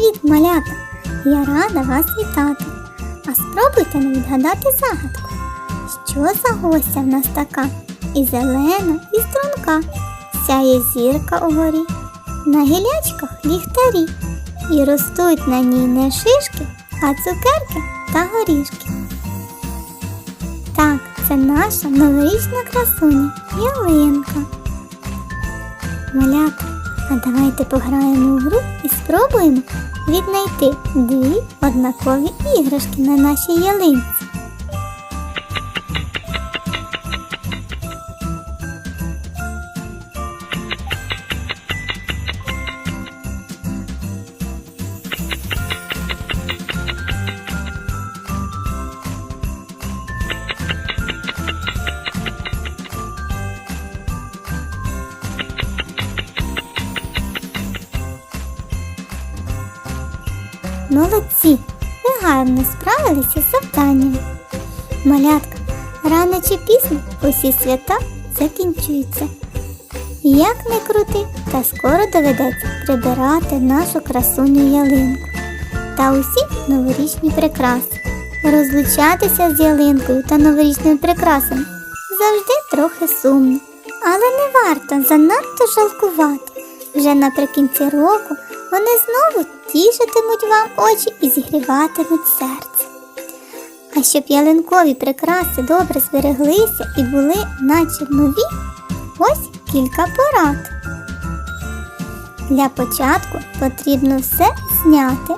Привіт, малята! Я рада вас вітати. А спробуйте не відгадати загадку. Що за гостя в нас така? І зелена, і струнка. Сяє зірка угорі, на гілячках ліхтарі. І ростуть на ній не шишки, а цукерки та горішки. Так, це наша новорічна красуня ялинка. Малята, а давайте пограємо в гру і спробуємо віднайти дві однакові іграшки на нашій ялинці. Молодці! Ви гарно справилися з завданням. Малятка, рано чи пізно усі свята закінчуються. Як не крути, та скоро доведеться прибирати нашу красуню ялинку та усі новорічні прикраси. Розлучатися з ялинкою та новорічними прикрасами завжди трохи сумно, але не варто занадто жалкувати. Вже наприкінці року вони знову тішитимуть вам очі і зігріватимуть серце. А щоб ялинкові прикраси добре збереглися і були наче нові, ось кілька порад. Для початку потрібно все зняти,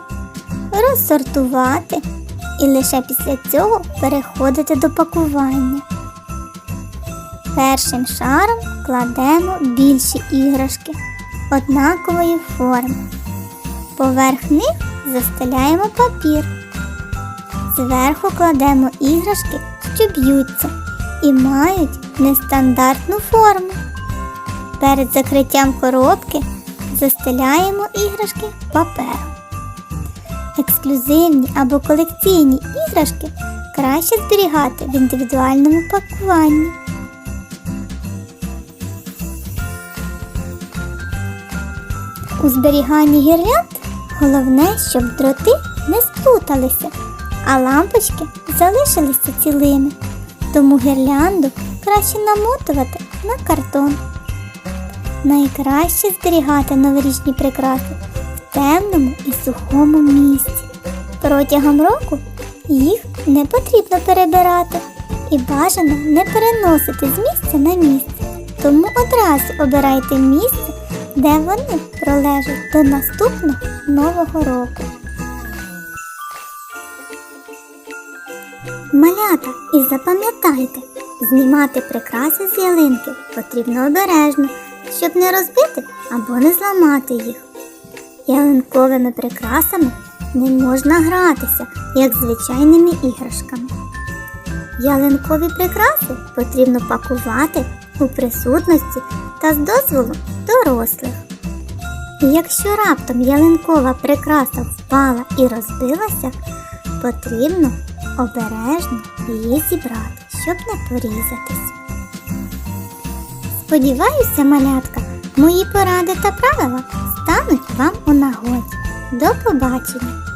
розсортувати і лише після цього переходити до пакування. Першим шаром кладемо більші іграшки однакової форми. Поверх них застеляємо папір. Зверху кладемо іграшки, що б'ються і мають нестандартну форму. Перед закриттям коробки застеляємо іграшки папером. Ексклюзивні або колекційні іграшки краще зберігати в індивідуальному пакуванні. У зберіганні гірлянд головне, щоб дроти не сплуталися, а лампочки залишилися цілими. Тому гірлянду краще намотувати на картон. Найкраще зберігати новорічні прикраси в темному і сухому місці. Протягом року їх не потрібно перебирати і бажано не переносити з місця на місце. Тому одразу обирайте місце, де вони пролежать до наступного нового року. Малята, і запам'ятайте, знімати прикраси з ялинки потрібно обережно, щоб не розбити або не зламати їх. Ялинковими прикрасами не можна гратися, як звичайними іграшками. Ялинкові прикраси потрібно пакувати у присутності та з дозволу дорослих. Якщо раптом ялинкова прикраса впала і розбилася, потрібно обережно її зібрати, щоб не порізатись. Сподіваюся, малятка, мої поради та правила стануть вам у нагоді. До побачення!